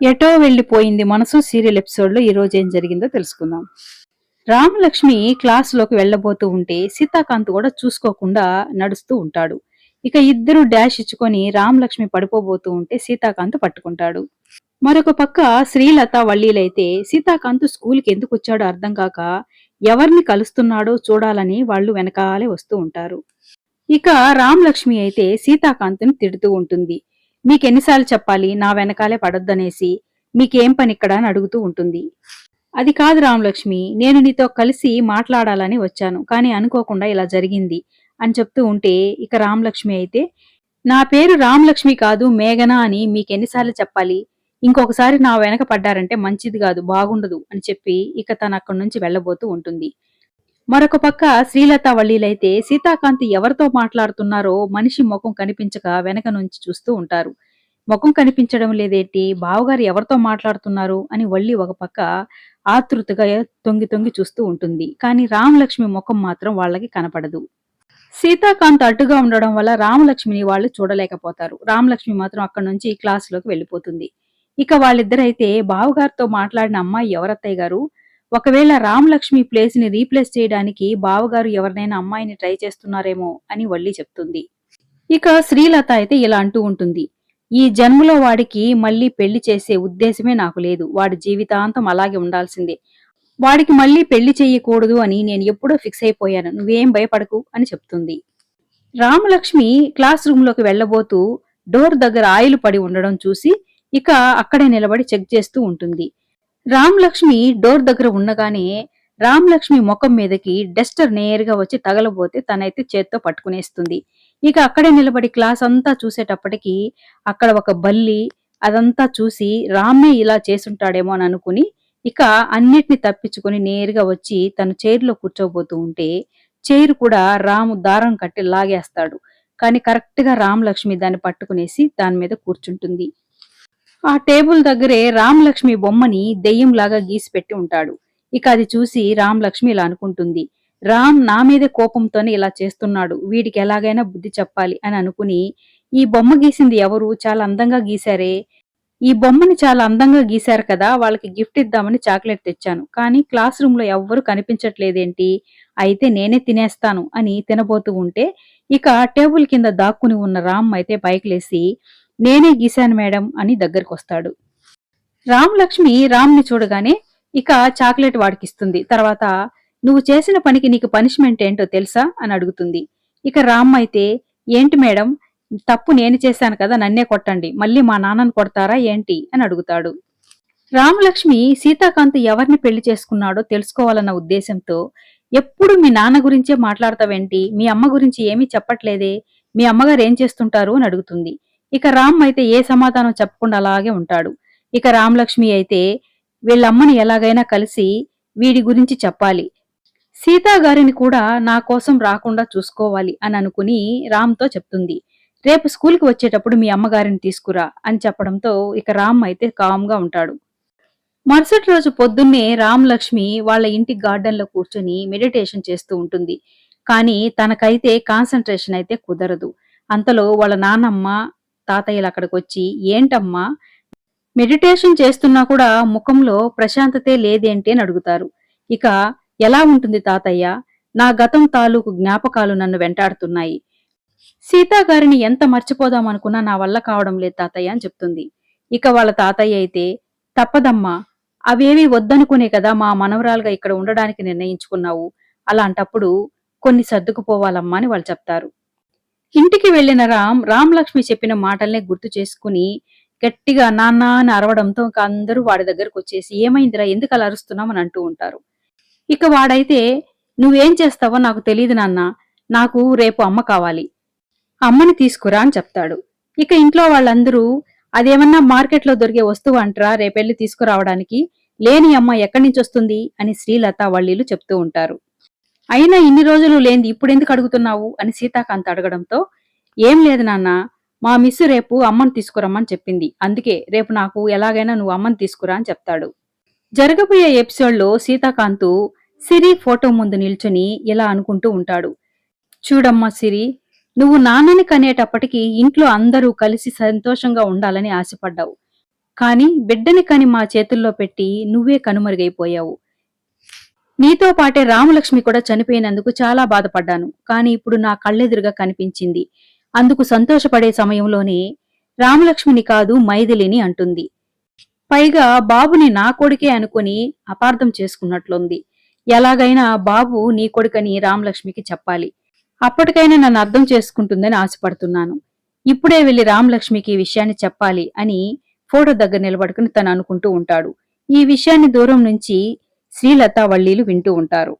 ఎటో వెళ్ళిపోయింది మనసు సీరియల్ ఎపిసోడ్లో ఈ రోజు ఏం జరిగిందో తెలుసుకుందాం. రామలక్ష్మి క్లాస్లోకి వెళ్ళబోతూ ఉంటే సీతాకాంత్ కూడా చూసుకోకుండా నడుస్తూ ఉంటాడు. ఇక ఇద్దరు డాష్ ఇచ్చుకొని రామలక్ష్మి పడిపోబోతూ ఉంటే సీతాకాంత్ పట్టుకుంటాడు. మరొక పక్క శ్రీలత వల్లీలైతే సీతాకాంత్ స్కూల్కి ఎందుకు వచ్చాడో అర్థం కాక ఎవరిని కలుస్తున్నాడో చూడాలని వాళ్ళు వెనకాలే వస్తూ ఉంటారు. ఇక రామలక్ష్మి అయితే సీతాకాంత్ని తిడుతూ ఉంటుంది. మీకెన్నిసార్లు చెప్పాలి నా వెనకాలే పడొద్దనేసి మీకేం పని ఇక్కడ అని అడుగుతూ ఉంటుంది. అది కాదు రామలక్ష్మి నేను నీతో కలిసి మాట్లాడాలని వచ్చాను కానీ అనుకోకుండా ఇలా జరిగింది అని చెప్తూ ఉంటే ఇక రామలక్ష్మి అయితే నా పేరు రామలక్ష్మి కాదు మేఘన అని మీకెన్నిసార్లు చెప్పాలి? ఇంకొకసారి నా వెనక పడ్డారంటే మంచిది కాదు బాగుండదు అని చెప్పి ఇక తను అక్కడి నుంచి వెళ్ళబోతూ ఉంటుంది. మరొక పక్క శ్రీలత వల్లీలైతే సీతాకాంత్ ఎవరితో మాట్లాడుతున్నారో మనిషి ముఖం కనిపించక వెనక నుంచి చూస్తూ ఉంటారు. ముఖం కనిపించడం లేదేంటి? బావగారు ఎవరితో మాట్లాడుతున్నారు? అని వల్లి ఒక పక్క ఆతృతగా తొంగి తొంగి చూస్తూ ఉంటుంది. కానీ రామలక్ష్మి ముఖం మాత్రం వాళ్ళకి కనపడదు. సీతాకాంత్ అడ్డుగా ఉండడం వల్ల రామలక్ష్మిని వాళ్ళు చూడలేకపోతారు. రామలక్ష్మి మాత్రం అక్కడి నుంచి క్లాసులోకి వెళ్ళిపోతుంది. ఇక వాళ్ళిద్దరైతే బావగారితో మాట్లాడిన అమ్మాయి ఎవరత్తయ్య గారు? ఒకవేళ రామలక్ష్మి ప్లేస్ని రీప్లేస్ చేయడానికి బావగారు ఎవరినైనా అమ్మాయిని ట్రై చేస్తున్నారేమో అని వల్లి చెప్తుంది. ఇక శ్రీలత అయితే ఇలా అంటూ ఉంటుంది. ఈ జన్మలో వాడికి మళ్ళీ పెళ్ళి చేసే ఉద్దేశమే నాకు లేదు. వాడి జీవితాంతం అలాగే ఉండాల్సిందే. వాడికి మళ్ళీ పెళ్ళి చేయకూడదు అని నేను ఎప్పుడో ఫిక్స్ అయిపోయాను. నువ్వేం భయపడకు అని చెప్తుంది. రామలక్ష్మి క్లాస్ రూమ్లోకి వెళ్ళబోతూ డోర్ దగ్గర ఆయిల్ పడి ఉండడం చూసి ఇక అక్కడే నిలబడి చెక్ చేస్తూ ఉంటుంది. రామలక్ష్మి డోర్ దగ్గర ఉండగానే రామలక్ష్మి ముఖం మీదకి డస్టర్ నేరుగా వచ్చి తగలబోతే తనైతే చేత్తో పట్టుకునేస్తుంది. ఇక అక్కడే నిలబడి క్లాస్ అంతా చూసేటప్పటికి అక్కడ ఒక బల్లి అదంతా చూసి రామే ఇలా చేసుంటాడేమో అని అనుకుని ఇక అన్నిటిని తప్పించుకుని నేరుగా వచ్చి తన చైర్లో కూర్చోబోతూ ఉంటే చైర్ కూడా రాము దారం కట్టి లాగేస్తాడు. కానీ కరెక్ట్గా రామలక్ష్మి దాన్ని పట్టుకునేసి దాని మీద కూర్చుంటుంది. ఆ టేబుల్ దగ్గరే రామలక్ష్మి బొమ్మని దెయ్యంలాగా గీసి పెట్టి ఉంటాడు. ఇక అది చూసి రామలక్ష్మి ఇలా అనుకుంటుంది. రామ్ నా మీద కోపంతోనే ఇలా చేస్తున్నాడు. వీడికి ఎలాగైనా బుద్ధి చెప్పాలి అని అనుకుని ఈ బొమ్మ గీసింది ఎవరు? చాలా అందంగా గీశారే. ఈ బొమ్మని చాలా అందంగా గీశారు కదా వాళ్ళకి గిఫ్ట్ ఇద్దామని చాక్లెట్ తెచ్చాను. కానీ క్లాస్ రూమ్లో ఎవ్వరూ కనిపించట్లేదేంటి? అయితే నేనే తినేస్తాను అని తినబోతూ ఉంటే ఇక టేబుల్ కింద దాక్కుని ఉన్న రామ్ అయితే పైకి లేసి నేనే గీశాను మేడం అని దగ్గరికి వస్తాడు రామలక్ష్మి రామ్ని చూడగానే ఇక చాక్లెట్ వాడికిస్తుంది. తర్వాత నువ్వు చేసిన పనికి నీకు పనిష్మెంట్ ఏంటో తెలుసా? అని అడుగుతుంది. ఇక రామ్ అయితే ఏంటి మేడం తప్పు నేను చేశాను కదా నన్నే కొట్టండి. మళ్ళీ మా నాన్నను కొడతారా ఏంటి? అని అడుగుతాడు. రామలక్ష్మి సీతాకాంత్ ఎవరిని పెళ్ళి చేసుకున్నాడో తెలుసుకోవాలన్న ఉద్దేశంతో ఎప్పుడు మీ నాన్న గురించే మాట్లాడతావేంటి? మీ అమ్మ గురించి ఏమీ చెప్పట్లేదే? మీ అమ్మగారు ఏం చేస్తుంటారు? అని అడుగుతుంది. ఇక రామ్ అయితే ఏ సమాధానం చెప్పకుండా అలాగే ఉంటాడు. ఇక రామలక్ష్మి అయితే వీళ్ళమ్మని ఎలాగైనా కలిసి వీడి గురించి చెప్పాలి. సీతా గారిని కూడా నా కోసం రాకుండా చూసుకోవాలి అని అనుకుని రామ్తో చెప్తుంది. రేపు స్కూల్కి వచ్చేటప్పుడు మీ అమ్మగారిని తీసుకురా అని చెప్పడంతో ఇక రామ్ అయితే కామ్గా ఉంటాడు. మరుసటి రోజు పొద్దున్నే రామలక్ష్మి వాళ్ళ ఇంటి గార్డెన్లో కూర్చొని మెడిటేషన్ చేస్తూ ఉంటుంది. కానీ తనకైతే కాన్సన్ట్రేషన్ అయితే కుదరదు. అంతలో వాళ్ళ నాన్నమ్మ తాతయ్యలు అక్కడికి వచ్చి ఏంటమ్మా మెడిటేషన్ చేస్తున్నా కూడా ముఖంలో ప్రశాంతతే లేదేంటి? అని అడుగుతారు. ఇక ఎలా ఉంటుంది తాతయ్య? నా గతం తాలూకు జ్ఞాపకాలు నన్ను వెంటాడుతున్నాయి. సీతా గారిని ఎంత మర్చిపోదామనుకున్నా నా వల్ల కావడం లేదు తాతయ్య అని చెప్తుంది. ఇక వాళ్ళ తాతయ్య అయితే తప్పదమ్మా అవేవి వద్దనుకునే కదా మా మనవరాలుగా ఇక్కడ ఉండడానికి నిర్ణయించుకున్నావు. అలాంటప్పుడు కొన్ని సర్దుకుపోవాలమ్మా అని వాళ్ళు చెప్తారు. ఇంటికి వెళ్ళిన రామ్ రామలక్ష్మి చెప్పిన మాటల్నే గుర్తు చేసుకుని గట్టిగా నాన్న అని అరవడంతో ఇంకా అందరూ వాడి దగ్గరకు వచ్చేసి ఏమైందిరా? ఎందుకు అలా అరుస్తున్నాం అని అంటూ ఉంటారు. ఇక వాడైతే నువ్వేం చేస్తావో నాకు తెలియదు నాన్న. నాకు రేపు అమ్మ కావాలి. అమ్మని తీసుకురా అని చెప్తాడు. ఇక ఇంట్లో వాళ్ళందరూ అదేమన్నా మార్కెట్లో దొరికే వస్తువు అంటరా? రేపెళ్ళి తీసుకురావడానికి? లేని అమ్మ ఎక్కడి నుంచి వస్తుంది? అని శ్రీలత వాళ్ళీలు చెప్తూ ఉంటారు. అయినా ఇన్ని రోజులు లేనిది ఇప్పుడెందుకు అడుగుతున్నావు? అని సీతాకాంత్ అడగడంతో ఏం లేదు నాన్న మా మిస్సు రేపు అమ్మను తీసుకురమ్మని చెప్పింది. అందుకే రేపు నాకు ఎలాగైనా నువ్వు అమ్మని తీసుకురా అని చెప్తాడు. జరగబోయే ఎపిసోడ్లో సీతాకాంత్ సిరి ఫోటో ముందు నిల్చుని ఇలా అనుకుంటూ ఉంటాడు. చూడమ్మా సిరి నువ్వు నాన్నని కనేటప్పటికి ఇంట్లో అందరూ కలిసి సంతోషంగా ఉండాలని ఆశపడ్డావు. కానీ బిడ్డని కని మా చేతుల్లో పెట్టి నువ్వే కనుమరుగైపోయావు. నీతో పాటే రామలక్ష్మి కూడా చనిపోయినందుకు చాలా బాధపడ్డాను. కాని ఇప్పుడు నా కళ్ళెదురుగా కనిపించింది. అందుకు సంతోషపడే సమయంలోనే రామలక్ష్మిని కాదు మైథిలిని అంటుంది. పైగా బాబుని నా కొడుకే అనుకుని అపార్థం చేసుకున్నట్లుంది. ఎలాగైనా బాబు నీ కొడుకని రామలక్ష్మికి చెప్పాలి. అప్పటికైనా నన్ను అర్థం చేసుకుంటుందని ఆశపడుతున్నాను. ఇప్పుడే వెళ్ళి రామలక్ష్మికి ఈ విషయాన్ని చెప్పాలి అని ఫోటో దగ్గర నిలబడుకుని తను అనుకుంటూ ఉంటాడు. ఈ విషయాన్ని దూరం నుంచి శ్రీలత వల్లీలు వింటూ ఉంటారు.